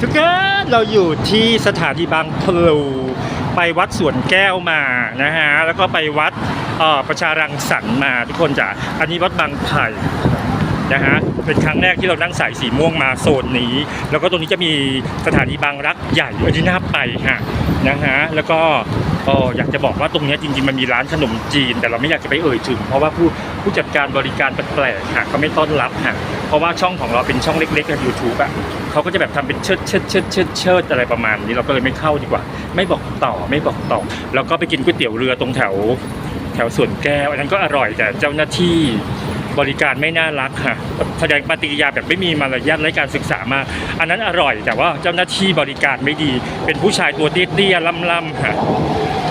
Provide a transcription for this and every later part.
ทุกคนเราอยู่ที่สถานีบางพลูไปวัดสวนแก้วมานะฮะแล้วก็ไปวัดประชารังสรรค์มาทุกคนจ้ะอันนี้วัดบางไผ่นะฮะเป็นครั้งแรกที่เรานั่งสายสีม่วงมาโซนนี้ แล้วก็ตรงนี้จะมีสถานีบางรักใหญ่อันนี้น่าไปฮะนะฮะแล้วก็ เอ่ออยากจะบอกว่าตรงนี้จริงๆมันมีร้านขนมจีน แต่เราไม่อยากจะไปเอ่ยถึง เพราะว่าผู้ผู้จัดการบริการแปลกๆฮะเขาไม่ต้อนรับฮะเพราะว่าช่องของเราเป็นช่องเล็กๆในยูทูบอะเขาก็จะแบบทำเป็นเชิดเชิดเชิดเชิดเชิดอะไรประมาณนี้เราก็เลยไม่เข้าดีกว่า ไม่บอกต่อไม่บอกต่อ แล้วก็ไปกินก๋วยเตี๋ยวเรือตรงแถว แถวสวนแก้วอันนั้นก็อร่อยแต่เจ้าหน้าที่บริการไม่น่ารักค่ะแสดงปฏิกิริยาแบบไม่มีมารยาทและการศึกษามาก อันนั้นอร่อยแต่ว่าเจ้าหน้าที่บริการไม่ดี เป็นผู้ชายตัวเตี้ยๆล่ำๆค่ะ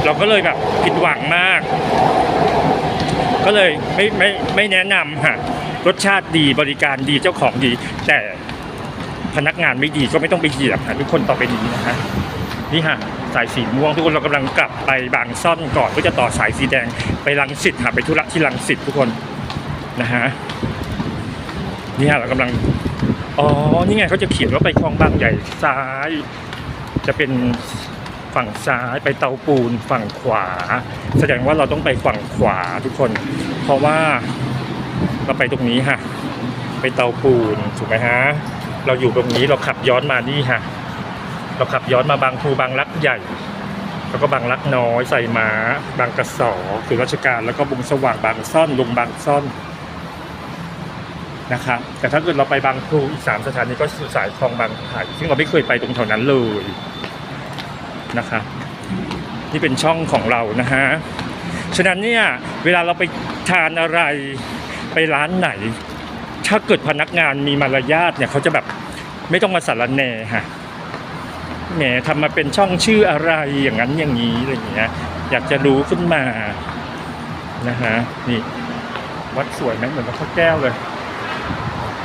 เราก็เลยแบบผิดหวังมาก ก็เลยไม่ไม่ไม่แนะนำค่ะรสชาติดีบริการดีเจ้าของดี แต่พนักงานไม่ดีก็ไม่ต้องไปเหยียบค่ะทุกคนต่อไปนี้นะฮะนี่ฮะสายสีม่วงทุกคนเรากำลังกลับไปบางซ่อนก่อนเพื่อจะต่อสายสีแดงไปลังสิตหาไปธุระที่ลังสิตทุกคนนะฮะนี่ฮะเรากำลังอ๋อนี่ไงเขาจะเขียนว่าไปคลองบางใหญ่ซ้าย จะเป็น ฝั่งซ้ายไปเตาปูนฝั่งขวา แสดงว่าเราต้องไปฝั่งขวาทุกคน เพราะว่าเราไปตรงนี้ฮะไปเตาปูนถูกไหมฮะเราอยู่ตรงนี้เราขับย้อนมานี่ฮะเราขับย้อนมาบางภูบางรักใหญ่ แล้วก็บางรักน้อยใส่ม้า บางกระสอคือราชการแล้วก็บุงสว่างบางซ่อนลงบางซ่อนนะครับแต่ถ้าเกิดเราไปบางพลูอีกสามสถานีก็สายคลองบางไผ่ซึ่งเราไม่เคยไปตรงแถวนั้นเลย นะครับนี่เป็นช่องของเรานะฮะฉะนั้นเนี่ยเวลาเราไปทานอะไรไปร้านไหน ถ้าเกิดพนักงานมีมารยาทเนี่ยเขาจะแบบไม่ต้องมาสารแหน่ฮะแหมทำมาเป็นช่องชื่ออะไรอย่างนั้นอย่างนี้อะไรอย่างเงี้ยอยากจะรู้ขึ้นมานะฮะนี่วัดสวยไหมเหมือนวัดพระแก้วเลย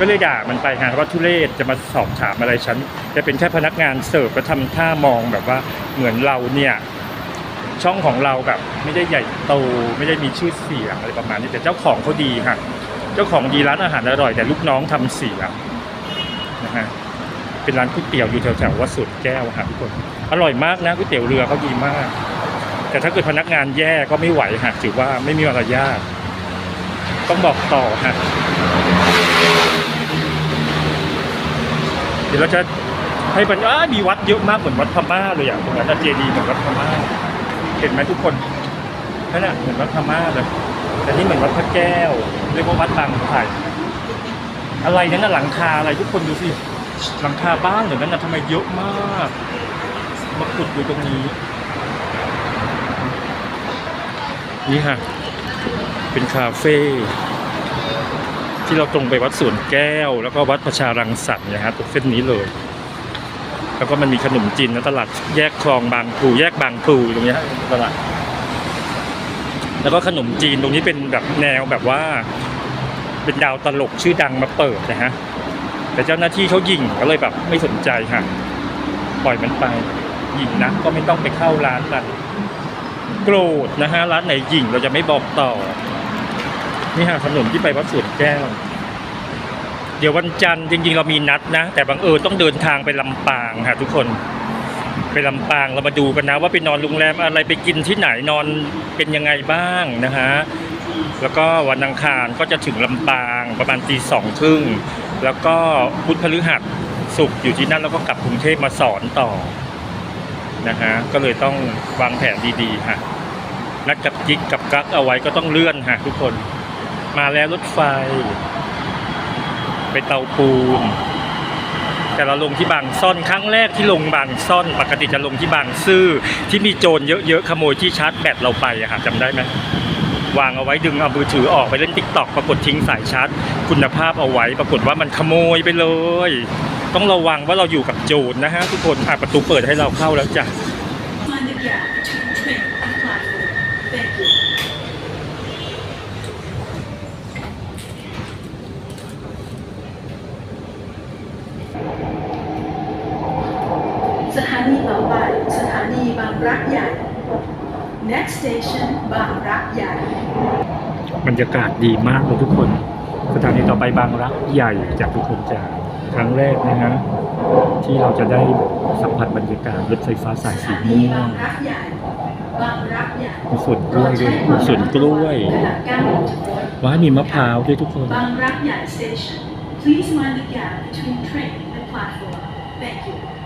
ก็เลยด่ามันไปฮะว่าทุเรศจะมาสอบถามอะไรฉันจะเป็นแค่พนักงานเสิร์ฟก็ทำท่ามองแบบว่าเหมือนเราเนี่ยช่องของเราแบบไม่ได้ใหญ่โตไม่ได้มีชื่อเสียงอะไรประมาณนี้แต่เจ้าของเขาดีฮะเจ้าของดีร้านอาหารอร่อย แต่ลูกน้องทำเสียนะฮะเป็นร้านก๋วยเตี๋ยวอยู่แถวๆวัดสวนแก้วครับทุกคนอร่อยมากนะก๋วยเตี๋ยวเรือเขาดีมาก แต่ถ้าเกิดพนักงานแย่ก็ไม่ไหวฮะถือว่าไม่มีมารยาทต้องบอกต่อฮะ เดี๋ยวเราจะให้บรรอ้ามีวัดเยอะมากเหมือนวัดพม่าเลยอะตรงนั้นเจดีย์เหมือนวัดพม่าเห็นไหมทุกคนนั่นแหละเหมือนวัดพม่าเลยแต่นี่เหมือนวัดพระแก้วเรียกว่าวัดบางไผ่อะไรนั่นน่ะหลังคาอะไรทุกคนดูสิหลังคาบ้านเหมือนนั้นนะทำไมเยอะมากมาขุดอยู่ตรงนี้ นี่ฮะเป็นคาเฟ่ ที่เราตรงไปวัดสวนแก้ว แล้วก็วัดประชารังสรรค์นะฮะตรงเส้นนี้เลย แล้วก็มันมีขนมจีนนะตลาดแยกคลองบางปูแยกบางปูตรงนี้ฮะตลาดแล้วก็ขนมจีนตรงนี้เป็นแบบแนวแบบว่า เป็นดาวตลกชื่อดังมาเปิดนะฮะแต่เจ้าหน้าที่เขายิงก็เลยแบบไม่สนใจค่ะปล่อยมันไปยิงนะก็ไม่ต้องไปเข้าร้านมันโกรธนะฮะร้านไหนยิงเราจะไม่บอกต่อ นี่ฮะขนมที่ไปวัดสวนแก้ว เดี๋ยววันจันทร์จริงๆ เรามีนัดนะ แต่บังเอิญต้องเดินทางไปลำปางค่ะทุกคน ไปลำปางเรามาดูกันนะ ว่าไปนอนโรงแรมอะไรไปกินที่ไหนนอนเป็นยังไงบ้างนะฮะแล้วก็วันอังคารก็จะถึงลำปางประมาณตีสองครึ่งแล้วก็พุธพฤหัสศุกอยู่ที่นั่นแล้วก็กลับกรุงเทพมาสอนต่อนะฮะก็เลยต้องวางแผนดีๆฮะนัดกับจิ๊กกับกั๊กเอาไว้ก็ต้องเลื่อนฮะทุกคน มาแล้วรถไฟ ไปเตาปูน แต่เราลงที่บางซ่อนครั้งแรกที่ลงบางซ่อน ปกติจะลงที่บางซื่อที่มีโจรเยอะๆขโมยที่ชาร์จแบตเราไปอะค่ะจำได้ไหมวางเอาไว้ดึงเอามือถือออกไปเล่นติ๊กต็อกปรากฏทิ้งสายชาร์จ คุณภาพเอาไว้ ปรากฏว่ามันขโมยไปเลย ต้องระวังว่าเราอยู่กับโจรนะฮะทุกคนอะประตูเปิดให้เราเข้าแล้วจ้ะ Find the gap between train and platform. Thank you. สถานีต่อไป สถานีบาง รักใหญ่ Next station บางรักใหญ่ บรรยากาศดีมากเลยทุกคน สถานีต่อไปบางรักใหญ่จากทุกคนจ้ะครั้งแรกนะฮะที่เราจะได้สัมผัสบรรยากาศรถไฟฟ้าสายสสีถานีม่วบางงรักใหญ่บางรักใหญ่มีสวนกล้วยด้วยมีสวนกล้วยขณะก้าวลงจากรถว้ายมีมะพร้าวด้วยทุกคนบางรักใหญ่ station please mind the gap between train and platform thank you